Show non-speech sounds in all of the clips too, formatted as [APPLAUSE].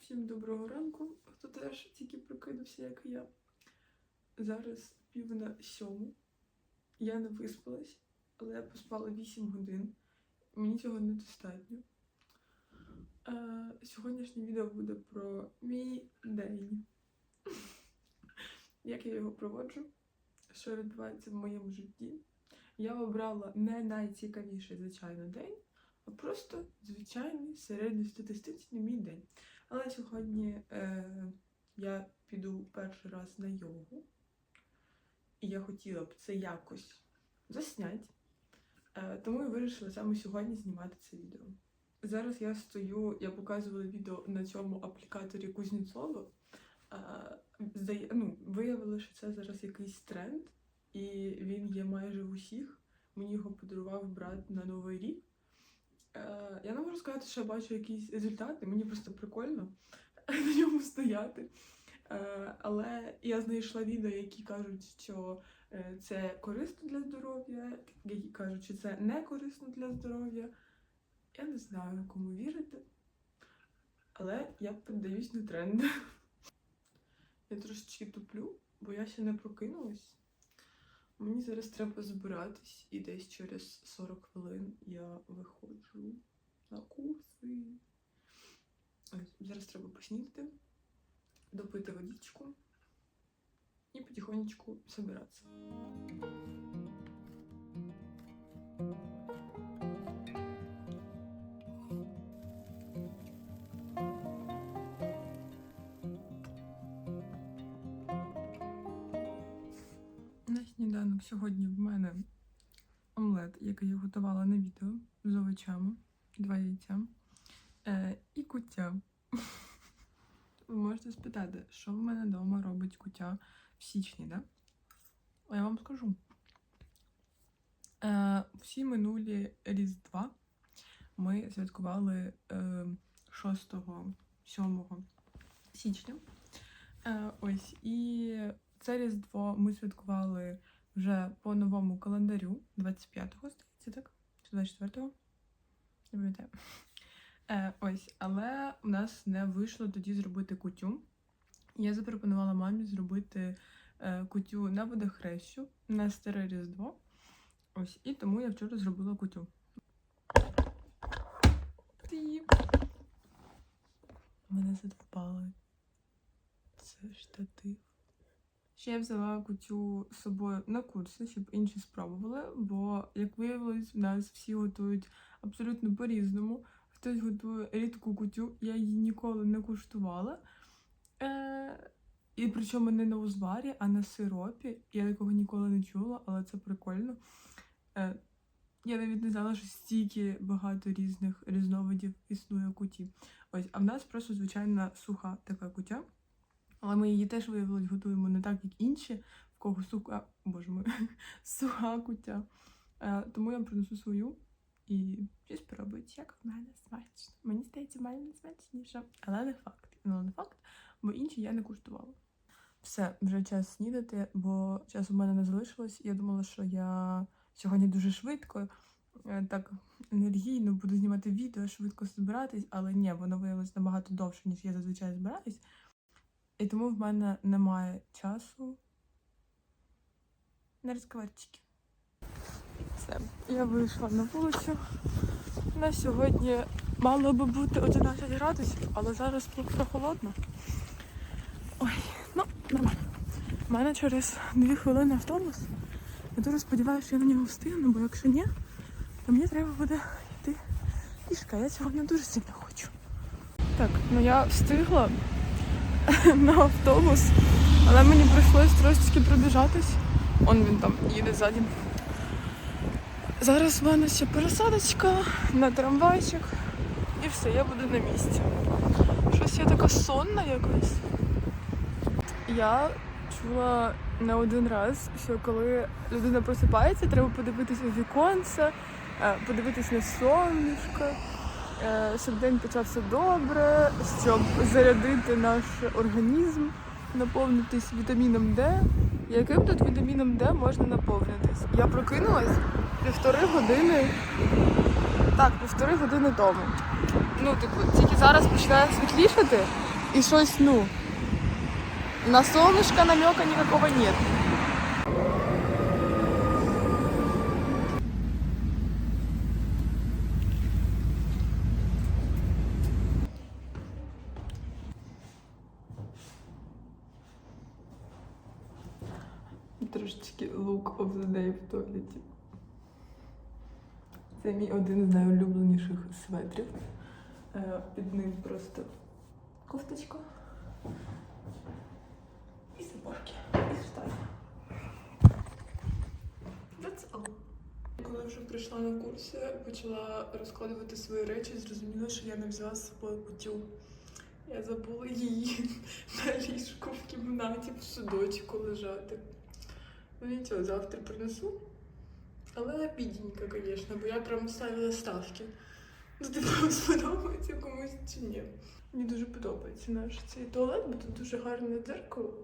Всім доброго ранку. Хто теж тільки прокинувся, як і я. Зараз пів на сьому. Я не виспалась, але я поспала 8 годин. Мені цього недостатньо. Сьогоднішнє відео буде про мій день. [LAUGHS] Як я його проводжу, що відбувається в моєму житті. Я обрала не найцікавіший, звичайно, день, а просто звичайний середньостатистичний мій день. Але сьогодні е, я піду перший раз на йогу, і я хотіла б це якось засняти. Е, тому я вирішила саме сьогодні знімати це відео. Зараз я стою, я показувала відео на цьому аплікаторі Кузнєцова. Е, ну, виявилося, що це зараз якийсь тренд, і він є майже в усіх. Мені його подарував брат на Новий рік. Е, я не можу сказати, що я бачу якісь результати, мені просто прикольно [LAUGHS] на ньому стояти. Е, але я знайшла відео, які кажуть, що е, це корисно для здоров'я, які кажуть, що це не корисно для здоров'я. Я не знаю, кому вірити, але я піддаюсь на тренд. [LAUGHS] Я трошечки туплю, бо я ще не прокинулась. Мені зараз треба збиратись, і десь через 40 хвилин я виходжу на курси. Зараз треба поснідати, допити водичку і потихонечку збиратися. Сьогодні в мене омлет, який я готувала на відео з овочами, два яйця е, і куття. Ви можете спитати, що в мене вдома робить куття в січні, да? А я вам скажу. Е, всі минулі Різдва ми святкували е, 6-7 січня. Е, ось, і це Різдво ми святкували вже по новому календарю 25-го, здається, так? Чи 24-го? Не пам'ятаю. Е, ось, але у нас не вийшло тоді зробити кутю. Я запропонувала мамі зробити е, кутю на водохрещу на старе Різдво. Ось, і тому я вчора зробила кутю. Мене задовбали. Це штатив. Ще я взяла кутю з собою на курси, щоб інші спробували, бо, як виявилось, в нас всі готують абсолютно по-різному. Хтось готує рідку кутю, я її ніколи не куштувала. Е- і причому не на узварі, а на сиропі. Я такого ніколи не чула, але це прикольно. Е- я навіть не знала, що стільки багато різних різновидів існує куті. Ось, а в нас просто звичайна суха така кутя. Але ми її теж виявилось готуємо не так, як інші, в кого суха, боже мой, [LAUGHS] суха куття. Е, тому я принесу свою і всі спробують, як в мене смачно. Мені здається, в мене смачніше. Але не факт. Ну, не факт, бо інші я не куштувала. Все, вже час снідати, бо часу в мене не залишилось. Я думала, що я сьогодні дуже швидко, е, так енергійно буду знімати відео, швидко збиратись, але ні, воно виявилось набагато довше, ніж я зазвичай збираюсь. І тому в мене немає часу на розговорчики. Все, я вийшла на вулицю. На сьогодні мало би бути 11 градусів, але зараз прохолодно. Ой, ну, нормально. У мене через 2 хвилини автобус. Я дуже сподіваюся, що я на нього встигну, бо якщо ні, то мені треба буде йти пішки. Я цього не дуже сильно хочу. Так, ну я встигла [LAUGHS] на автобус, але мені прийшлось трошечки пробіжатись. Он він там їде ззаді. Зараз в мене ще пересадочка на трамвайчик. І все, я буду на місці. Щось я така сонна якась. Я чула не один раз, що коли людина просипається, треба подивитися в віконце, е, подивитись на сонечко, щоб день почався добре, щоб зарядити наш організм, наповнитись вітаміном Д. Яким тут вітаміном Д можна наповнитись? Я прокинулась півтори години. Так, півтори години тому. Ну, типу, тільки зараз починає світлішати, і щось, ну. На солнышко намека никакого нет. Це мій один з найулюбленіших светрів. Е, Під ним просто кофточка. І сапожки. І штани. Коли вже прийшла на курси, почала розкладувати свої речі, зрозуміла, що я не взяла з собою кутю. Я забула її [LAUGHS] на ліжку в кімнаті в судочку лежати. Ну нічого, завтра принесу. Але бідненько, звісно, бо я прям ставила ставки. Ну, типу, [LAUGHS] сподобається комусь чи ні. Мені дуже подобається наш цей туалет, бо тут дуже гарне дзеркало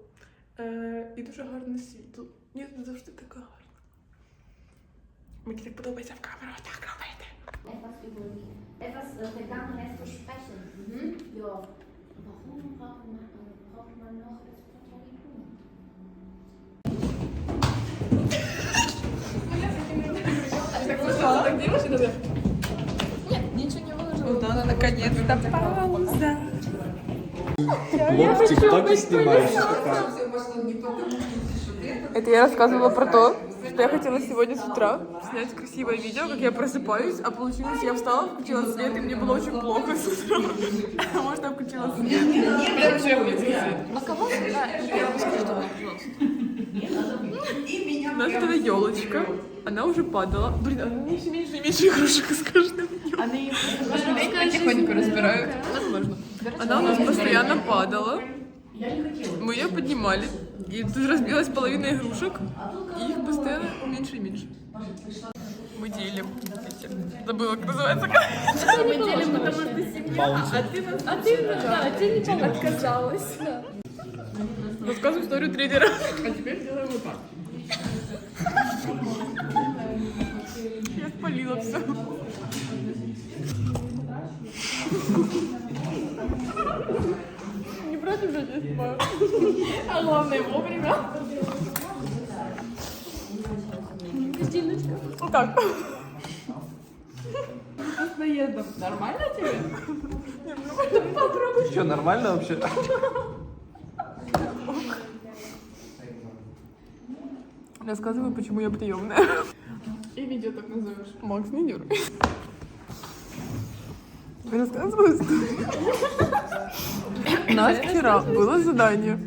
е, і дуже гарне світло. Мені тут завжди така гарна. Мені так подобається в камеру так робити. etwas über die, etwas äh, Vergangenes zu sprechen. Mhm. Ja. Warum braucht man, äh, braucht man noch das Наконец-то пауза. Блог в ТикТоке снимаешь? Это я рассказывала про то, что я хотела сегодня с утра снять красивое видео, как я просыпаюсь, а получилось, я встала, включила свет, и мне было очень плохо с утра. [LAUGHS] Что я включила свет. Я вообще включила У нас эта елочка, она уже падала. Блин, она мне все меньше и меньше игрушек с каждым днем. потихоньку разбираю. Возможно. Она у нас постоянно падала. Мы ее поднимали. И тут разбилась половина игрушек. И их постоянно меньше и меньше. Мы делим. Забыла, как называется. Мы [LAUGHS] делим, потому что семья, а ты, а ты, да, а ты не отказалась. Рассказываю историю третий раз. А теперь делаем вот так. Я спалила все. Не против, что я снимаю? А главное вовремя. Ну как? С наездом. Нормально тебе? Что, нормально вообще? Рассказываю, почему я приемная. И видео так назовешь. Макс, не дергай. Рассказываю. У нас вчера было задание.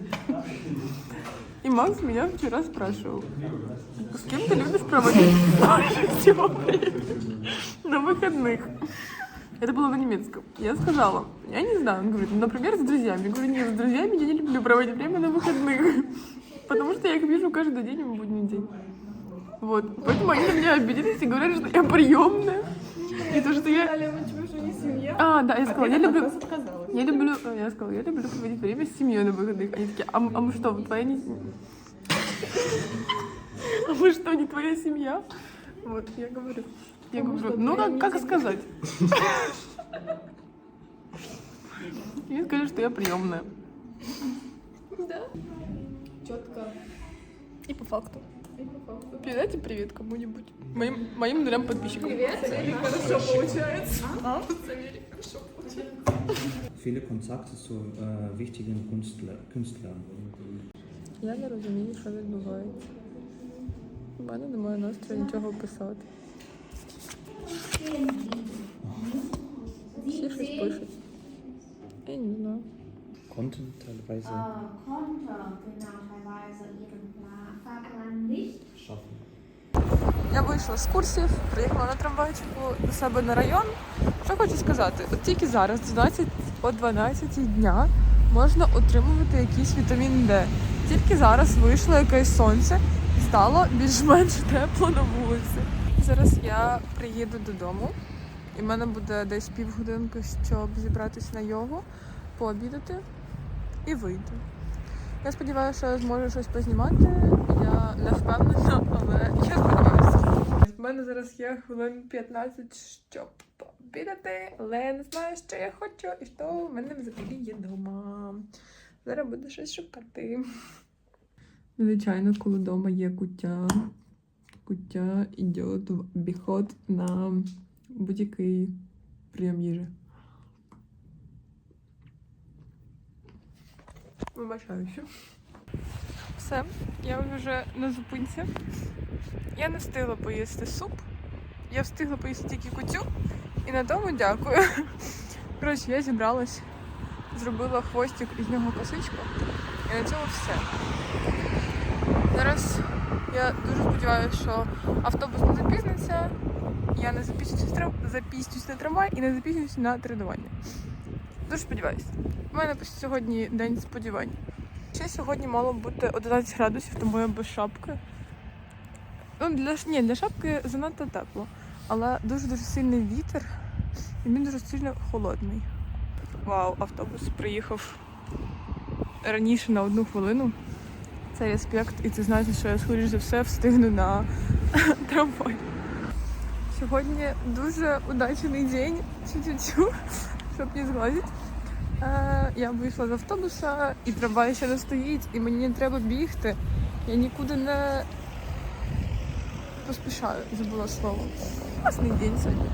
И Макс меня вчера спрашивал, с кем ты любишь проводить больше всего времени на выходных? Это было на немецком. Я сказала, я не знаю. Он говорит, например, с друзьями. Я говорю, нет, с друзьями я не люблю проводить время на выходных. Потому что я их вижу каждый день в будний день. Вот. Поэтому они на меня обиделись и говорят, что я приемная. И то, что я... Семья. А, да, я сказала, я люблю... Я люблю, э, я сказала, я люблю проводить время с семьей на выходных. Они такие, а, а мы что, твоя не? [LAUGHS] А мы что, не твоя семья? Вот, я говорю. Я говорю, ну как, как сказать? [LAUGHS] И скажи, что я приемная Четко. И по факту. Передайте привет кому-нибудь. Моим, моим нулям подписчикам. Хорошо получается. Viele Kontakte zu äh, wichtigen Künstler, Künstlern. Я не розумію, що відбувається. У мене немає настрою нічого писати. Всі щось пишуть. Я не знаю. Konnten teilweise Äh, konnte genau teilweise ihren Plan, Fahrplan nicht schaffen. Я вийшла з курсів, приїхала на трамвайчику до себе на район. Що хочу сказати? От тільки зараз, 12, о 12 дня, можна отримувати якийсь вітамін Д. Тільки зараз вийшло якесь сонце і стало більш-менш тепло на вулиці. Зараз я приїду додому, і в мене буде десь півгодинки, щоб зібратися на йогу, пообідати і вийти. Я сподіваюся, що я зможу щось познімати. Я не впевнена, але я сподіваюся. У мене зараз є хвилин 15, щоб обідати, але я не знаю, що я хочу і що в мене взагалі є вдома. Зараз буду щось шукати. Звичайно, коли вдома є куття, куття йде в обиход на будь-який прийом їжі. Вибачаюся. Все, я вже на зупинці. Я не встигла поїсти суп. Я встигла поїсти тільки кутю. І на тому дякую. Коротше, я зібралась, зробила хвостик із нього косичку. І на цьому все. Зараз я дуже сподіваюся, що автобус не запізниться. Я не запізнюсь на, трамвай і не запізнюсь на тренування. Дуже сподіваюся. У мене сьогодні день сподівань. Ще сьогодні мало бути 11 градусів, тому я без шапки. Ну, для, ні, для шапки занадто тепло. Але дуже-дуже сильний вітер і він дуже сильно холодний. Вау, автобус приїхав раніше на одну хвилину. Це респект, і це значить, що я, скоріш за все, встигну на [LAUGHS] трамвай. Сьогодні дуже удачний день, чу-чу-чу, щоб не зглазити. Е, Я вийшла з автобуса, і трамвай ще не стоїть, і мені не треба бігти. Я нікуди не поспішаю, забула слово. Класний день сьогодні.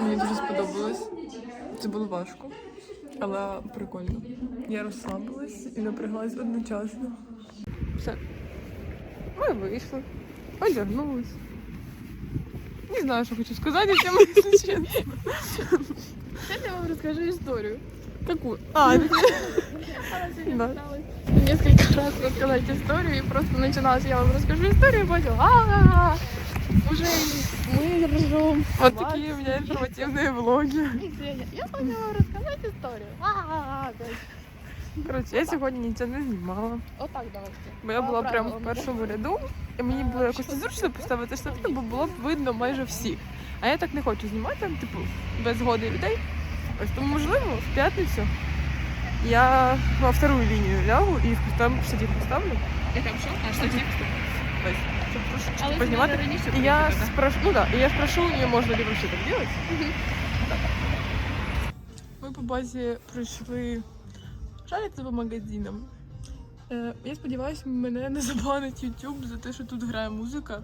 Мені дуже сподобалось. Це було важко, але прикольно. Я розслабилась і напряглась одночасно. Все. Ми вийшли, одягнулись. Не знаю, що хочу сказати, цим якщо чесно. Я вам расскажу историю. Таку. А, Да. Несколько раз рассказать историю, и просто начиналось, я вам расскажу историю, и потом, а уже мы изображем. вот такие у меня информативные влоги. Я хочу вам рассказать историю. А-а-а, Коротше, я сьогодні нічого не знімала. Вот так давайте. Бо я По була прямо в правилам. першому ряду, і мені було якось незручно поставити штатив, бо було б видно майже всіх. А я так не хочу знімати, типу, без згоди людей. Ось тому, можливо, в п'ятницю я во вторую лінію лягу і там штатив поставлю. Это что? А штатив? Ось, щоб трошечки Але познімати. це раніше І я робити, спрошу, ну да, і я спрошу у нее, можно ли вообще так делать. Ми по базі пройшли шарити по магазинам. Е, я сподіваюся, мене не забанить YouTube за те, що тут грає музика.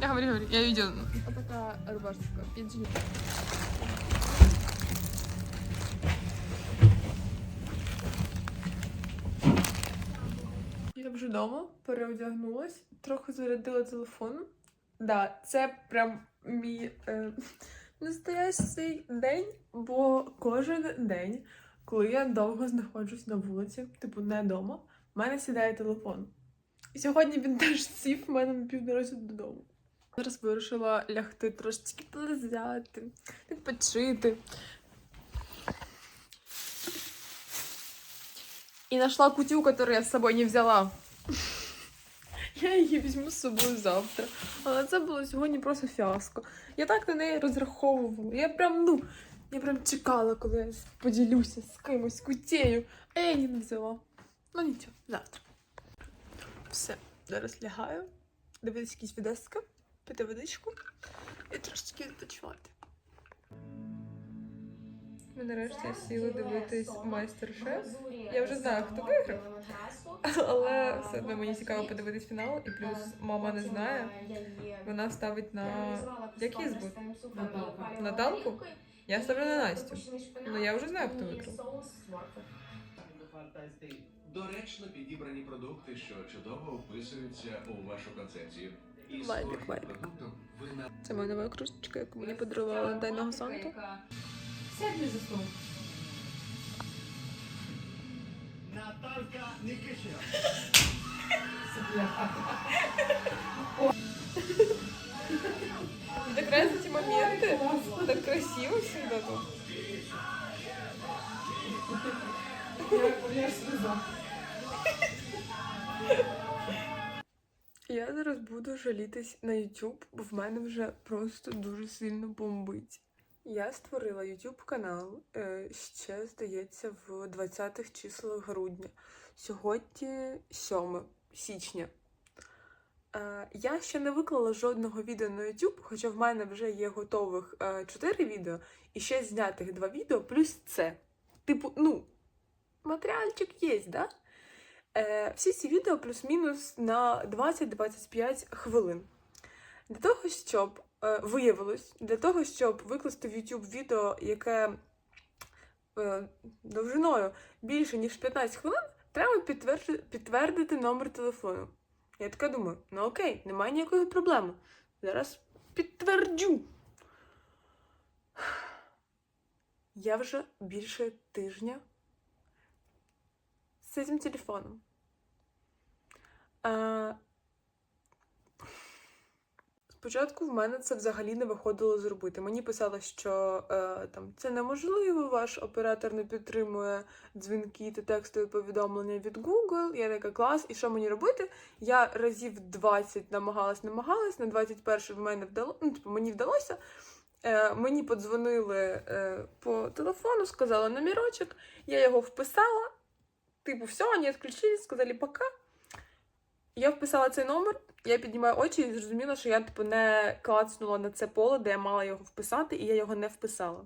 Я говорю, говорю, я видела. Вот такая рубашечка, пиджак. Я вже вдома переодягнулась, трохи зарядила телефон. Да, це прям мій е, настоящий день, бо кожен день, коли я довго знаходжусь на вулиці, типу не вдома, в мене сідає телефон. І сьогодні він теж сів в мене на півдорозі додому. Зараз вирішила лягти трошечки полезяти, відпочити. И нашла кутю, которую я з собою не взяла. [LAUGHS] Я її візьму з собою завтра. Але це було сьогодні просто фіаско. Я так на неї розраховувала. Я прям, ну, я прям чекала, коли я поділюся з кимось кутєю, а я її не взяла. Ну нічого, завтра. Все, зараз лягаю, дивитися якісь відески, пити водичку і трошечки відпочивати. Ми нарешті сіли дивитись майстер-шеф. Я вже знаю, хто виграв. [LAUGHS] Але все одно мені цікаво подивитись фінал, і плюс мама не знає. Вона ставить на який збут? Наталку? Я ставлю на Настю. Ну я вже знаю, хто виграв. Доречно підібрані продукти, що чудово вписуються у вашу концепцію. Лайк, лайк. Це моя нова кружечка, яку мені подарувала на Дайного Санту. Сядь за стол. Так раз эти моменты, так красиво всегда тут. Я зараз буду жалітись на YouTube, бо в мене вже просто дуже сильно бомбить. Я створила YouTube канал е, ще, здається, в 20-х числах грудня. Сьогодні 7 січня. Е, я ще не виклала жодного відео на YouTube, хоча в мене вже є готових е, 4 відео і ще знятих 2 відео, плюс це. Типу, ну, матеріальчик є, да? Е, всі ці відео плюс-мінус на 20-25 хвилин. Для того, щоб е, виявилось, для того, щоб викласти в YouTube відео, яке е, довжиною більше, ніж 15 хвилин, треба підтвердити, номер телефону. Я така думаю, ну окей, немає ніякої проблеми. Зараз підтверджу. Я вже більше тижня з цим телефоном. Спочатку в мене це взагалі не виходило зробити. Мені писали, що е, там це неможливо, ваш оператор не підтримує дзвінки та текстові повідомлення від Google. Я така клас, і що мені робити? Я разів 20 намагалась, намагалась, на 21 в мене вдало, ну, типу, мені вдалося. Е, мені подзвонили е, по телефону, сказали номерочок, я його вписала. Типу, все, вони відключились, сказали пока. Я вписала цей номер, я піднімаю очі і зрозуміла, що я типу не клацнула на це поле, де я мала його вписати, і я його не вписала.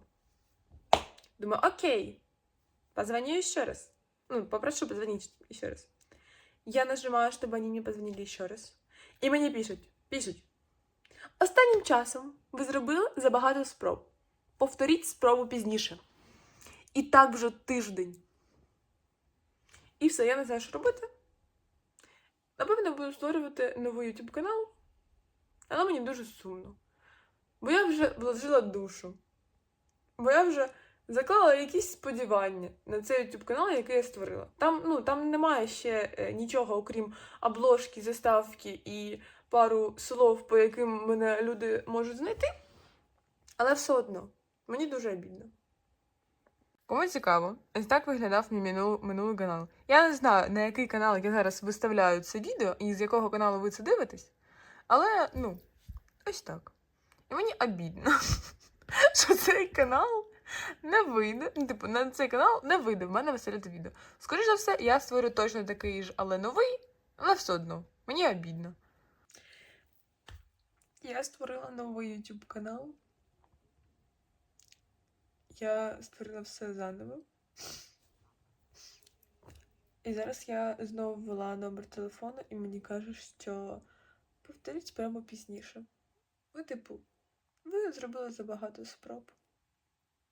Думаю, окей, позвоню ще раз. Ну, попрошу позвонить ще раз. Я нажимаю, щоб вони мені позвонили ще раз. І мені пишуть, пишуть. Останнім часом ви зробили забагато спроб. Повторіть спробу пізніше. І так вже тиждень. І все, я не знаю, що робити. Напевно, буду створювати новий YouTube канал, але мені дуже сумно. Бо я вже вложила душу. Бо я вже заклала якісь сподівання на цей YouTube канал, який я створила. Там, ну, там немає ще е, нічого, окрім обложки, заставки і пару слов, по яким мене люди можуть знайти. Але все одно, мені дуже обідно. Кому цікаво, ось так виглядав мій минул, минулий канал. Я не знаю, на який канал я зараз виставляю це відео і з якого каналу ви це дивитесь. Але, ну, ось так. І мені обідно, [LAUGHS] що цей канал не вийде. Ну, типу, на цей канал не вийде в мене веселити відео. Скоріше за все, я створю точно такий ж, але новий, але все одно. Мені обідно. Я створила новий YouTube канал. Я створила все заново. І зараз я знову ввела номер телефону, і мені кажуть, що повторіть прямо пізніше. Ви, типу, ви зробили забагато спроб.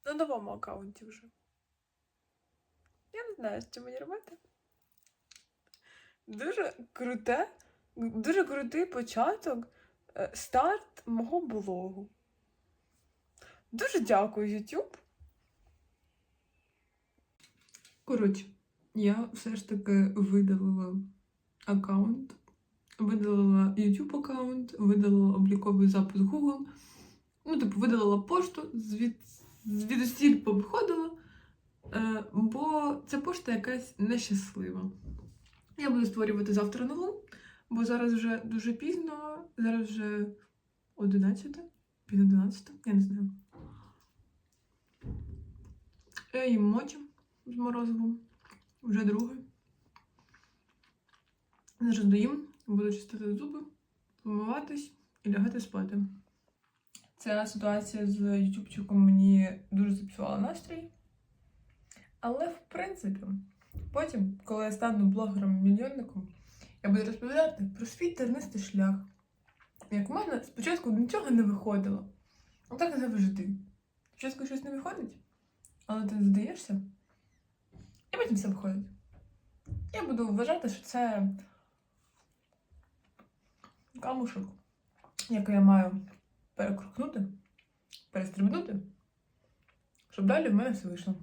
На новому аккаунті вже. Я не знаю, що мені робити. Дуже круте, дуже крутий початок, е, старт мого блогу. Дуже дякую, YouTube. Коротше, я все ж таки видалила аккаунт, видалила YouTube аккаунт, видалила обліковий запис Google. Ну, типу, видалила пошту, звід, звідусіль повиходила, е, бо ця пошта якась нещаслива. Я буду створювати завтра нову, бо зараз вже дуже пізно, зараз вже 11, пів 11, я не знаю. Я їм мочу з морозивом. Вже друге. Зараз доїм, буду чистити зуби, помиватись і лягати спати. Ця ситуація з ютубчиком мені дуже зіпсувала настрій. Але, в принципі, потім, коли я стану блогером-мільйонником, я буду розповідати про свій тернистий шлях. Як в мене спочатку нічого не виходило. Отак завжди. Спочатку щось не виходить, але ти здаєшся, і потім все виходить. Я буду вважати, що це камушок, який я маю перекрукнути, перестрибнути, щоб далі в мене все вийшло.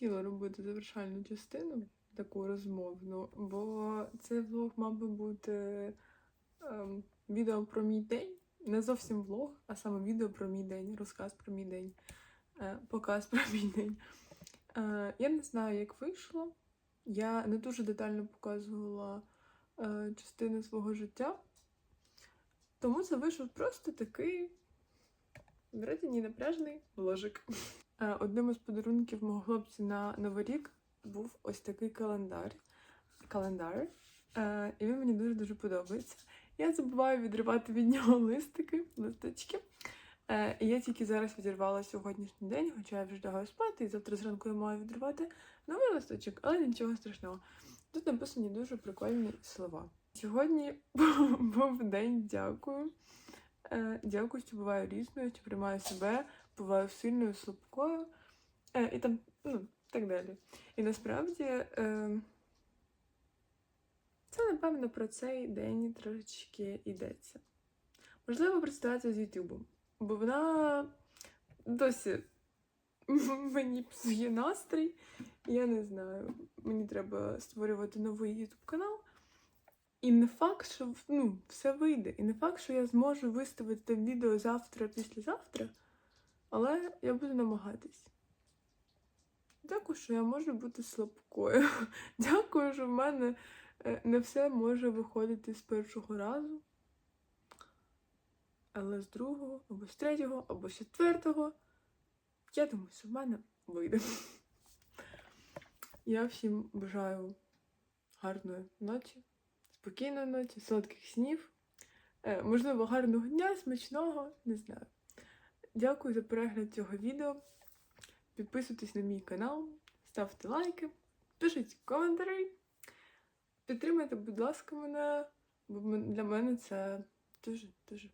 Хотіла робити завершальну частину, таку розмовну, бо цей влог мав би бути ем, відео про мій день. Не зовсім влог, а саме відео про мій день, розказ про мій день, е, показ про мій день. Е, я не знаю, як вийшло. Я не дуже детально показувала е, частини свого життя. Тому це вийшов просто такий вроді напряжний ложик. Е, Одним із подарунків мого хлопця на Новий рік був ось такий календар. календар. Е, І він мені дуже-дуже подобається. Я забуваю відривати від нього листики, листочки. Е, І я тільки зараз відірвала сьогоднішній день, хоча я вже лягаю спати, і завтра зранку я маю відривати новий листочок, але нічого страшного. Тут написані дуже прикольні слова. Сьогодні [LAUGHS] був день дякую. Дякую, що буваю різною, що приймаю себе, буваю сильною, слабкою. Е, І там, ну, так далі. І насправді е, це, напевно, про цей день трошечки йдеться. Можливо, про ситуацію з Ютубом, бо вона досі [LAUGHS] мені псує настрій. Я не знаю, мені треба створювати новий Ютуб канал. І не факт, що ну, все вийде. І не факт, що я зможу виставити відео завтра, післязавтра, але я буду намагатись. Дякую, що я можу бути слабкою. [LAUGHS] Дякую, що в мене е, не все може виходити з першого разу. Але з другого, або з третього, або з четвертого. Я думаю, що в мене вийде. [LAUGHS] Я всім бажаю гарної ночі, спокійної ночі, солодких снів. Е, можливо, гарного дня, смачного, не знаю. Дякую за перегляд цього відео. Підписуйтесь на мій канал, ставте лайки, пишіть коментарі. Підтримайте, будь ласка, мене, бо для мене це дуже дуже